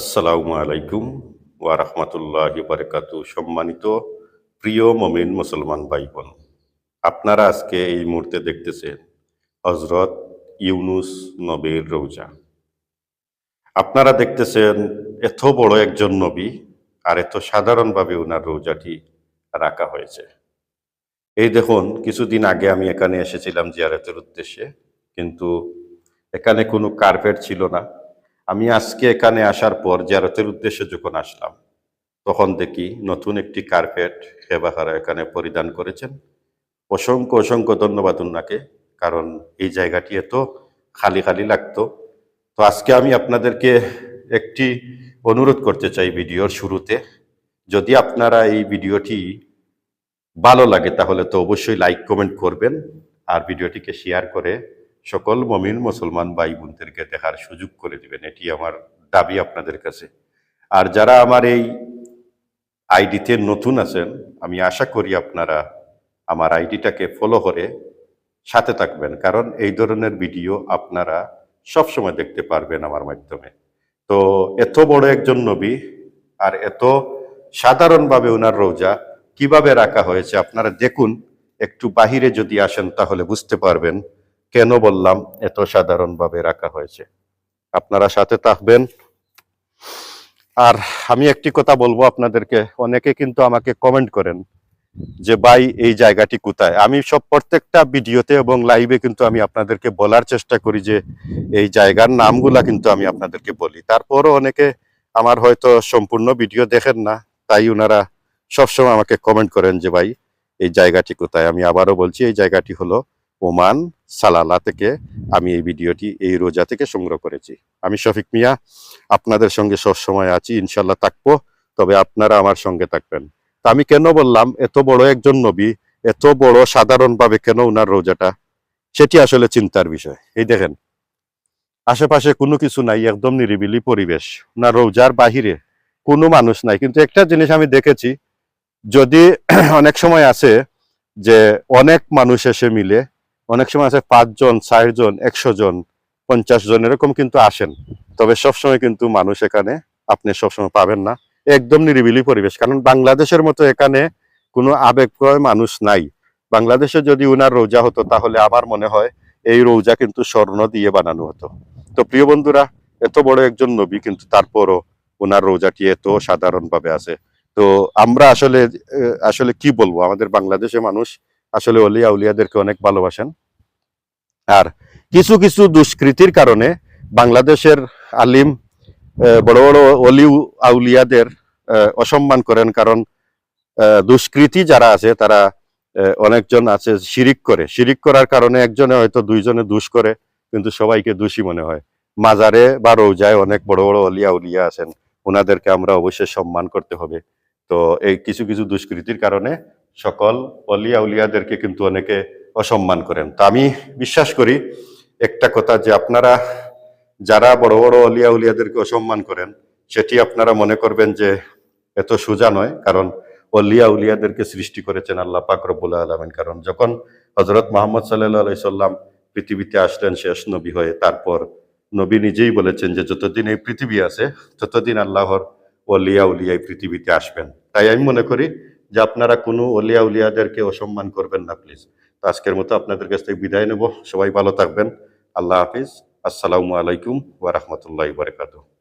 আসসালামু আলাইকুম ওয়া রাহমাতুল্লাহি বারাকাতু সম্মানিত প্রিয় মমিন মুসলমান ভাই বোন আপনারা আজকে এই মুহূর্তে দেখতেছেন হজরত ইউনুস নবীর রৌজা আপনারা দেখতেছেন এত বড় একজন নবী আর এত সাধারণভাবে ওনার রৌজাটি রাখা হয়েছে। এই দেখুন, কিছুদিন আগে আমি এখানে এসেছিলাম জিয়ারতের উদ্দেশ্যে, কিন্তু এখানে কোনো কার্পেট ছিল না। আমি আজকে এখানে আসার পর জিয়ারতের উদ্দেশ্যে যখন আসলাম, তখন দেখি নতুন একটি কার্পেট হেবাহারা এখানে পরিধান করেছেন। অসংখ্য অসংখ্য ধন্যবাদ উনাকে, কারণ এই জায়গাটি এত খালি খালি লাগতো। তো আজকে আমি আপনাদেরকে একটি অনুরোধ করতে চাই ভিডিওর শুরুতে। যদি আপনারা এই ভিডিওটি ভালো লাগে, তাহলে তো অবশ্যই লাইক, কমেন্ট করবেন আর ভিডিওটিকে শেয়ার করে সকল মমিন মুসলমান ভাই বোনদেরকে দেখার সুযোগ করে দিবেন। এটি আমার দাবি আপনাদের কাছে। আর যারা আমার এই আইডিতে নতুন আছেন, আমি আশা করি আপনারা আমার আইডিটাকে ফলো করে সাথে থাকবেন। কারণ এই ধরনের ভিডিও আপনারা সবসময় দেখতে পারবেন আমার মাধ্যমে। তো এত বড় একজন নবী আর এত সাধারণভাবে ওনার রোজা কীভাবে রাখা হয়েছে আপনারা দেখুন। একটু বাহিরে যদি আসেন তাহলে বুঝতে পারবেন। কেন বললাম? এত সাধারণভাবে রাখা হয়েছে। আপনারা সাথে থাকবেন। আর আমি একটি কথা বলব আপনাদেরকে। অনেকে কিন্তু আমাকে কমেন্ট করেন যে, ভাই, এই জায়গাটি কোথায়? আমি সব প্রত্যেকটা ভিডিওতে এবং লাইভে কিন্তু আমি আপনাদেরকে বলার চেষ্টা করি যে, এই জায়গার নামগুলা কিন্তু আমি আপনাদেরকে বলি। তারপরও অনেকে আমার হয়তো সম্পূর্ণ ভিডিও দেখেন না, তাই ওনারা সবসময় আমাকে কমেন্ট করেন যে, ভাই, এই জায়গাটি কোথায়? আমি আবারও বলছি, এই জায়গাটি হলো ওমান সালালা থেকে আমি এই ভিডিওটি এই রোজা থেকে সংগ্রহ করেছি। আমি শফিক মিয়া, আপনাদের সঙ্গে সবসময় আছি ইনশাল্লাহ থাকব, তবে আপনারা আমার সঙ্গে থাকবেন। তা আমি কেন বললাম, এত বড় একজন নবী, এত বড় সাধারণভাবে কেন উনার রোজাটা? সেটি আসলে চিন্তার বিষয়। এই দেখেন, আশেপাশে কোনো কিছু নাই, একদম নিরিবিলি পরিবেশ। উনার রোজার বাহিরে কোনো মানুষ নাই। কিন্তু একটা জিনিস আমি দেখেছি, যদি অনেক সময় আছে যে অনেক মানুষ এসে মিলে অনেক সময় আছে পাঁচজন ষাট জন একশো জন পঞ্চাশ জন এরকম কিন্তু আসেন। তবে সবসময় কিন্তু মানুষ এখানে আপনি সবসময় পাবেন না। একদম নিরিবিলি পরিবেশ। কারণ বাংলাদেশের মতো এখানে কোনো আবেগপ্রয় মানুষ নাই। বাংলাদেশে যদি উনার রোজা হতো, তাহলে আমার মনে হয় এই রোজা কিন্তু স্বর্ণ দিয়ে বানানো হতো। তো প্রিয় বন্ধুরা, এত বড় একজন নবী কিন্তু তারপরও ওনার রোজাটি এত সাধারণভাবে আছে। তো আমরা আসলে আসলে কি বলব? আমাদের বাংলাদেশে মানুষ আসলে অলিয়া উলিয়াদেরকে অনেক ভালোবাসেন। আর কিছু কিছু দুষ্কৃতির কারণে বাংলাদেশের আলিম বড় বড় অলি আউলিয়াদের অসম্মান করেন। কারণ দুষ্কৃতি যারা আছে, তারা অনেকজন আছে শিরিক করে। শিরিক করার কারণে একজনে হয়তো দুইজনে দুষ করে, কিন্তু সবাইকে দোষী মনে হয়। মাজারে বা রৌজায় অনেক বড় বড় অলিয়া উলিয়া আছেন, ওনাদেরকে আমরা অবশ্যই সম্মান করতে হবে। তো এই কিছু কিছু দুষ্কৃতির কারণে সকল অলিয়া উলিয়াদেরকে কিন্তু অনেকে অসম্মান করেন। তা আমি বিশ্বাস করি, একটা কথা যে আপনারা যারা বড় বড় অলিয়া উলিয়াদেরকে অসম্মান করেন, সেটি আপনারা মনে করবেন যে এত সোজা নয়, কারণ অলিয়া উলিয়াদেরকে সৃষ্টি করেছেন আল্লাহ পাক রব্বুল আলমিন। কারণ যখন হজরত মোহাম্মদ সাল্লাহ আলাই সাল্লাম পৃথিবীতে আসলেন শেষ নবী হয়ে, তারপর নবী নিজেই বলেছেন যে যতদিন এই পৃথিবী আছে, ততদিন আল্লাহর অলিয়া উলিয়া এই পৃথিবীতে আসবেন। তাই আমি মনে করি যে আপনারা কোনো অলিয়া উলিয়াদেরকে অসম্মান করবেন না প্লিজ তো আজকের মতো আপনাদের কাছ থেকে বিদায় নেব। সবাই ভালো থাকবেন। আল্লাহ হাফিজ। আসসালামু আলাইকুম ওয়া বারাকাতুহু।